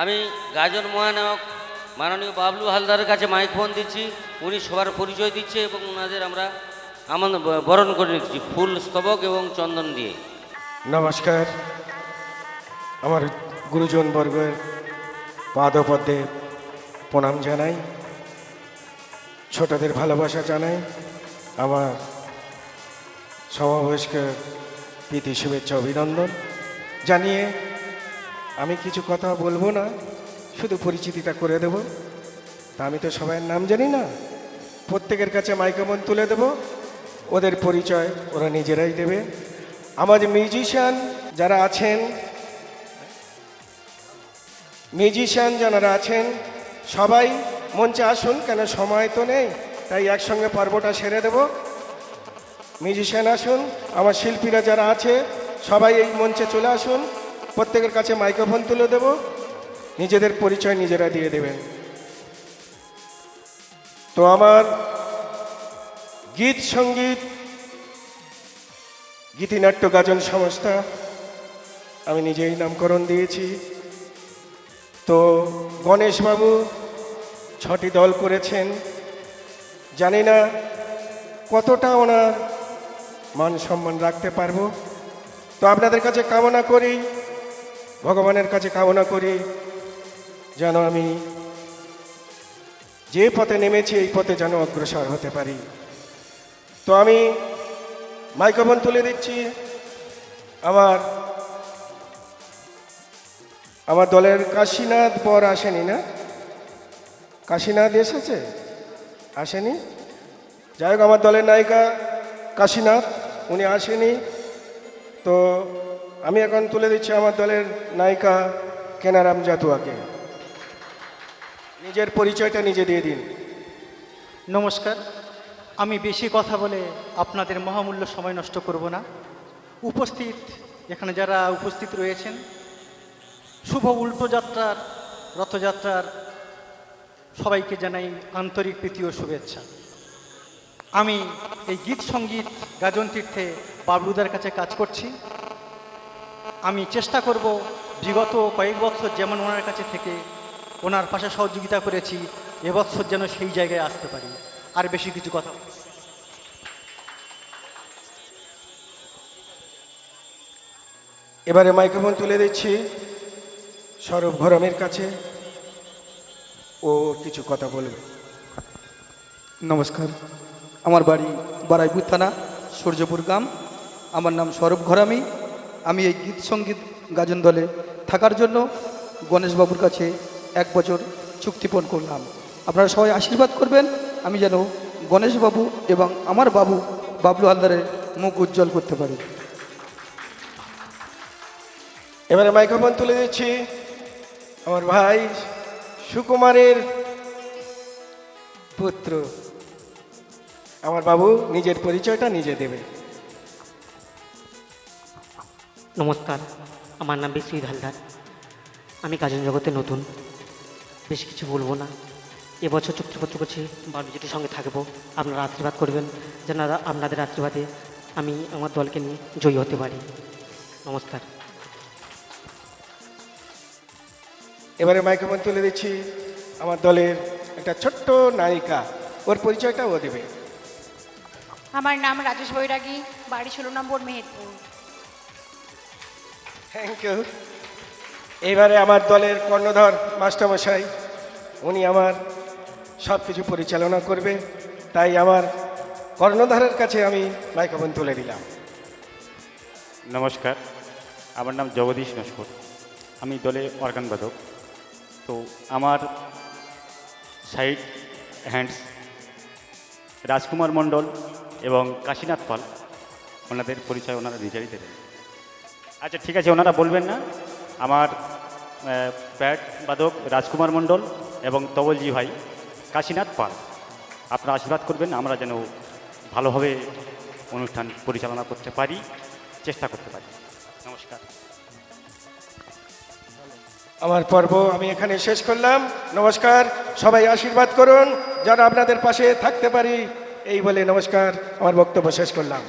আমি গাজন মহানায়ক মাননীয় বাবলু হালদারের কাছে মাইক ফোন দিচ্ছি। উনি সবার পরিচয় দিচ্ছে এবং ওনাদের আমরা আমন্ত্রণ বরণ করে নিচ্ছি ফুল স্তবক এবং চন্দন দিয়ে। নমস্কার। আমার গুরুজন বর্গের পাদপদ্মে প্রণাম জানাই। ছোটদের ভালোবাসা জানাই। আমার সমবয়স্ক প্রীতি শুভেচ্ছা অভিনন্দন জানিয়ে আমি কিছু কথা বলব না, শুধু পরিচিতিটা করে দেব। তা আমি তো সবাইয়ের নাম জানি না। প্রত্যেকের কাছে মাইক্রোফোন তুলে দেব। ওদের পরিচয় ওরা নিজেরাই দেবে। আমার মিউজিশিয়ান যারা আছেন, মিউজিশিয়ান যারা আছেন, সবাই মঞ্চে আসুন, কেন সময় তো নেই, তাই একসঙ্গে পর্বটা সেরে দেব। মিউজিশিয়ান আসুন, আমার শিল্পীরা যারা আছে, সবাই এই মঞ্চে চলে আসুন। প্রত্যেকের কাছে মাইক্রোফোন তুলে দেব। নিজেদের পরিচয় নিজেরা দিয়ে দেবেন। তো আমার গীত সংগীত, গীতিনাট্য গাজন সংস্থা, আমি নিজেই নামকরণ দিয়েছি। তো গণেশবাবু ছটি দল করেছেন। জানি না কতটা ওনার মান সম্মান রাখতে পারব। তো আপনাদের কাছে কামনা করি। ভগবানের কাছে কামনা করি যেন আমি যে পথে নেমেছি, এই পথে যেন অগ্রসর হতে পারি। তো আমি মাইক্রোফোন তুলে দিচ্ছি। আমার আমার দলের কাশীনাথ পর আসেনি না? কাশীনাথ এসেছে? আসেনি? যাই হোক, আমার দলের নায়িকা কাশীনাথ, উনি আসেনি। তো আমি এখন তুলে দিচ্ছি আমার দলের নায়িকা কেনারাম জাতুয়াকে নিজের পরিচয়টা নিজে দিয়ে দিন। নমস্কার। আমি বেশি কথা বলে আপনাদের মহামূল্য সময় নষ্ট করব না। উপস্থিত, এখানে যারা উপস্থিত রয়েছেন, শুভ উল্টো যাত্রার রথযাত্রার সবাইকে জানাই আন্তরিক প্রীতি ও শুভেচ্ছা। আমি এই গীত সংগীত গাজন তীর্থে বাবলুদার কাছে কাজ করছি। আমি চেষ্টা করব বিগত কয়েক বছর যেমন ওনার কাছে থেকে ওনার পাশে সহযোগিতা করেছি এবছর যেন সেই জায়গায় আসতে পারি। আর বেশি কিছু কথা এবারে মাইক্রোফোন তুলে দিচ্ছি সৌরভ ঘরমের কাছে। ও কিছু কথা বলবে। নমস্কার। আমার বাড়ি বারাইপুর থানা সূর্যপুর গ্রাম। আমার নাম সৌরভ ঘরামি। আমি এই গীত সংগীত গাজন দলে থাকার জন্য গণেশবাবুর কাছে এক বছর চুক্তিপণ করলাম। আপনারা সবাই আশীর্বাদ করবেন, আমি যেন গণেশবাবু এবং আমার বাবু বাবলু হালদারের মুখ উজ্জ্বল করতে পারি। এবারে মাইক্রোফোন তুলে দিচ্ছি আমার ভাই সুকুমারের পুত্র। আমার বাবু নিজের পরিচয়টা নিজে দেবে নমস্কার আমার নাম বিশ্বজিৎ হালদার আমি গাজন জগতে নতুন বেশি কিছু বলব না। এবছর চুক্তিপত্র করছি বাবুজিটির সঙ্গে থাকব। আপনারা আশীর্বাদ করবেন যেন আপনাদের আশীর্বাদে আমি আমার দলকে নিয়ে জয়ী হতে পারি। নমস্কার। এবারে মাইক্রোফোন তুলে দিচ্ছি আমার দলের একটা ছোট্ট নায়িকা। ওর পরিচয়টা ও দেবে। আমার নাম রাজেশ বৈরাগী বাড়ি ষোলো নম্বর মেহেরপুর। থ্যাংক ইউ এইবারে আমার দলের কর্ণধর মাস্টারমশাই, উনি আমার সব কিছু পরিচালনা করবে। তাই আমার কর্ণধারের কাছে আমি মাইক্রোফোন তুলে দিলাম। নমস্কার, আমার নাম জগদীশ নস্কর। আমি দলে অর্গান বাদক। তো আমার সাইড হ্যান্ডস রাজকুমার মণ্ডল এবং কাশীনাথ পাল, ওনাদের পরিচয় ওনারা নিজেরই দেবেন। আচ্ছা ঠিক আছে, ওনারা বলবেন না। আমার ব্যাট বাদক রাজকুমার মণ্ডল এবং তবলজি ভাই কাশীনাথ পাল। আপনারা আশীর্বাদ করবেন, আমরা যেন ভালোভাবে অনুষ্ঠান পরিচালনা করতে পারি, চেষ্টা করতে পারি। নমস্কার। আমার পর্ব আমি এখানে শেষ করলাম। নমস্কার, সবাই আশীর্বাদ করুন। যেন আপনাদের পাশে থাকতে পারি, এই বলে নমস্কার। আমার বক্তব্য শেষ করলাম।